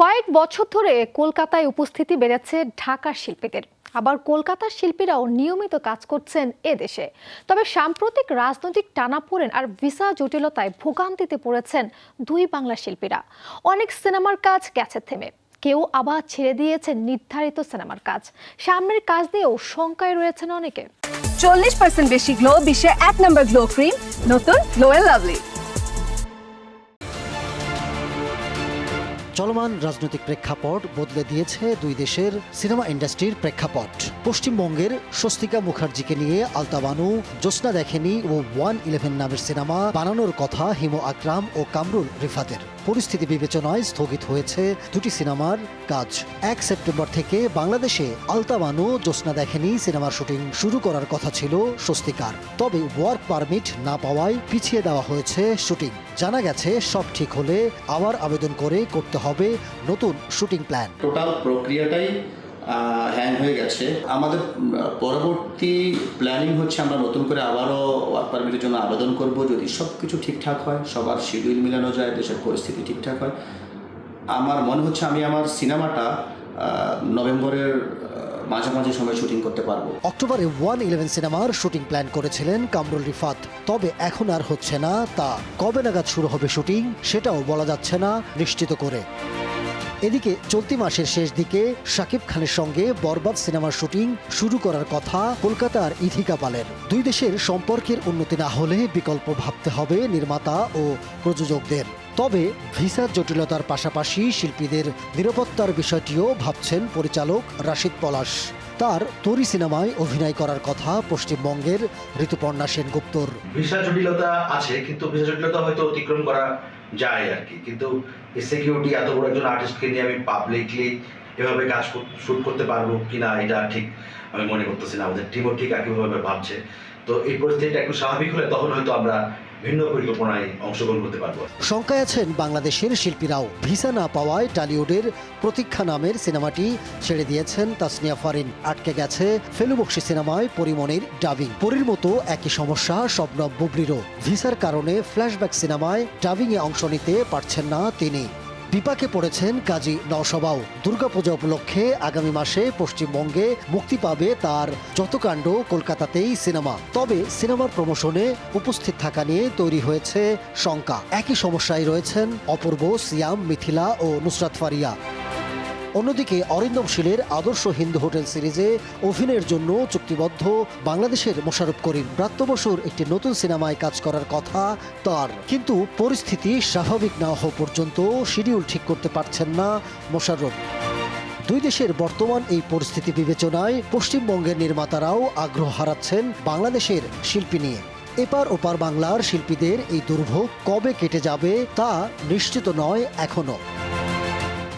কয়েক বছর ধরে কলকাতায় উপস্থিতি বেড়েছে ঢাকার শিল্পীদের। আবার কলকাতার শিল্পীরাও নিয়মিত কাজ করছেন এ দেশে। তবে সাম্প্রতিক রাজনৈতিক টানাপোড়েন আর ভিসা জটিলতায় ভোগান্তিতে পড়েছেন দুই বাংলা শিল্পীরা। অনেক সিনেমার কাজ গেছে থেমে। কেউ আবার ছেড়ে দিয়েছেন নির্ধারিত সিনেমার কাজ। সামনের কাজ দিয়েও শঙ্কায় রয়েছেন অনেকে। চল্লিশ পার্সেন্ট বেশি গ্লো বিশ্বের এক নম্বর গ্লো ক্রিম নতুন গ্লো লাভলি চলমান রাজনৈতিক প্রেক্ষাপট বদলে দিয়েছে দুই দেশের সিনেমা ইন্ডাস্ট্রির প্রেক্ষাপট। পশ্চিমবঙ্গের স্বস্তিকা মুখার্জিকে নিয়ে আলতাবানু জ্যোৎস্না দেখেনি ও ওয়ান ইলেভেন নামের সিনেমা বানানোর কথা হিমু আকরাম ও কামরুল রিফাতের। পরিস্থিতি বিবেচনায় স্থগিত হয়েছে দুটি সিনেমার কাজ। এক সেপ্টেম্বর থেকে বাংলাদেশে আলতাবানু জ্যোৎস্না দেখেনি সিনেমার শুটিং শুরু করার কথা ছিল স্বস্তিকার। তবে ওয়ার্ক পারমিট না পাওয়ায় পিছিয়ে দেওয়া হয়েছে শুটিং। জানা গেছে, সব ঠিক হলে আবার আবেদন করে করতে হবে। নতুন শুটিং প্ল্যান। টোটাল প্রক্রিয়াটাই হ্যাং হয়ে গেছে। আমাদের পরবর্তী প্ল্যানিং হচ্ছে আমরা নতুন করে আবারও ওয়ার্ক পারমিটের জন্য আবেদন করব। যদি সব কিছু ঠিকঠাক হয়, সবার শিডিউল মিলানো যায়, দেশের পরিস্থিতি ঠিকঠাক হয়। আমার মনে হচ্ছে আমি আমার সিনেমাটা নভেম্বরের মাঝামাঝি সময় শুটিং করতে পারব। অক্টোবরে ওয়ান ইলেভেন সিনেমার শুটিং প্ল্যান করেছিলেন কামরুল রিফাত। তবে এখন আর হচ্ছে না তা। কবে নাগাদ শুরু হবে শুটিং, সেটাও বলা যাচ্ছে না, নিশ্চিত করে। এদিকে চলতি মাসের শেষ দিকে শাকিব খানের সঙ্গে বরবাদ সিনেমার শুটিং শুরু করার কথা কলকাতার ইথিকা পালের। দুই দেশের সম্পর্কের উন্নতি না হলে বিকল্প ভাবতে হবে নির্মাতা ও প্রযোজকদের। তবে ভিসা জটিলতার পাশাপাশি শিল্পীদের নিরাপত্তার বিষয়টিও ভাবছেন পরিচালক রাশিদ পলাশ। তার তরি সিনেমায় অভিনয় করার কথা পশ্চিমবঙ্গের ঋতুপর্ণা সেনগুপ্তর। ভিসা জটিলতা আছে, কিন্তু ভিসা জটিলতা হয়তো অতিক্রম করা যায় আর কি কিন্তু সিকিউরিটি এত বড় একজন আর্টিস্টকে নিয়ে আমি পাবলিকলি এভাবে কাজ শুট করতে পারব কিনা, এটা ঠিক আমি মনে করতেছি না। আমাদের টিমও ঠিক একইভাবে ভাবছে। তো এই পরিস্থিতিটা একটু স্বাভাবিক হলে তখন হয়তো আমরা ভিন্ন পরিকল্পনায় অংশগ্রহণ করতে পারব। শঙ্কায় আছেন বাংলাদেশের শিল্পীরাও। ভিসা না পাওয়ায় টালিউডের প্রতীক্ষা নামের সিনেমাটি ছেড়ে দিয়েছেন তাসনিয়া ফারিন। আটকে গেছে ফেলুবক্সি সিনেমায় পরিমণির ডাবিং। পরির মতো একই সমস্যা স্বপ্ন বুবলিরও। ভিসার কারণে ফ্ল্যাশব্যাক সিনেমায় ডাবিংয়ে অংশ নিতে পারছেন না তিনি। বিপাকে পড়েছেন কাজী নওশবাও। দুর্গাপূজা উপলক্ষে আগামী মাসে পশ্চিমবঙ্গে মুক্তি পাবে তার যতকাণ্ড কলকাতাতেই সিনেমা। তবে সিনেমার প্রমোশনে উপস্থিত থাকা নিয়ে তৈরি হয়েছে শঙ্কা। একই সমস্যায় রয়েছেন অপূর্ব, সিয়াম, মিথিলা ও নুসরাত ফারিয়া। অন্যদিকে অরিন্দম শীলের আদর্শ হিন্দু হোটেল সিরিজে অভিনয়ের জন্য চুক্তিবদ্ধ বাংলাদেশের মোশারফ করিম। প্রাপ্ত বছর একটি নতুন সিনেমায় কাজ করার কথা তার। কিন্তু পরিস্থিতি স্বাভাবিক না হওয়া পর্যন্ত শিডিউল ঠিক করতে পারছেন না মোশাররফ। দুই দেশের বর্তমান এই পরিস্থিতি বিবেচনায় পশ্চিমবঙ্গের নির্মাতারাও আগ্রহ হারাচ্ছেন বাংলাদেশের শিল্পী নিয়ে। এপার ওপার বাংলার শিল্পীদের এই দুর্ভোগ কবে কেটে যাবে তা নিশ্চিত নয় এখনও।